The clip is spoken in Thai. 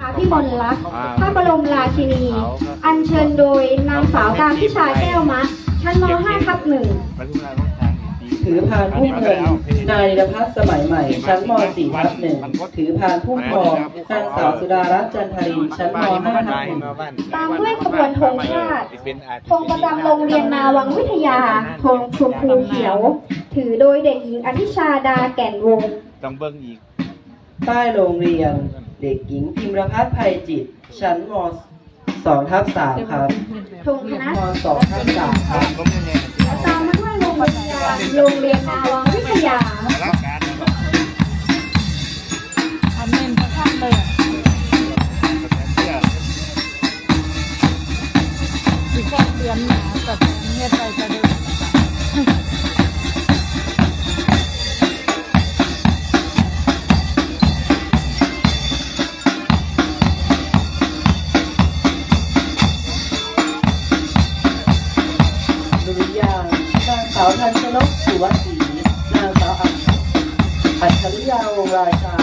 พระพิมลลักษณ์พระบรมราชินี อัญเชิญโดยนางสาวการพิชาแก้วมะ ชั้นม .5 ทับหนึ่งปทุมราชต้องทางดีถือพานพุ่มเงินนายนิรพัฒน์สมัยใหม่ ชั้นม .4 ทับหนึ่งถือพานพุ่มทองนางสาวสุดารัตน์จันทรีชั้นม .5 ทับหนึ่งตามด้วยขบวนธงชาติธงประจำโรงเรียนนาวังวิทยาธงชมพูเขียว ถือโดยเด็กหญิงอธิชาดาแก่นวงศ์ต้องเบิ้งอีกป้ายโรงเรียน เด็กหญิงพิมรพัฒน์ภัยจิต ชั้นม2ทับ3ครับธงคณะม2ทับ3ครับล้มยังไงตามมาด้วยโรงเรียนโรงเรียนนาวังวิทยารักการนะอันเน้นพระท่านเลยอะสิแค่เดือนหนาแต่เฮ็ดไปจะเดู ดุริยางนางสาวทันชนกสุวศรีนางสาวอัจอัจฉริยาวงราชา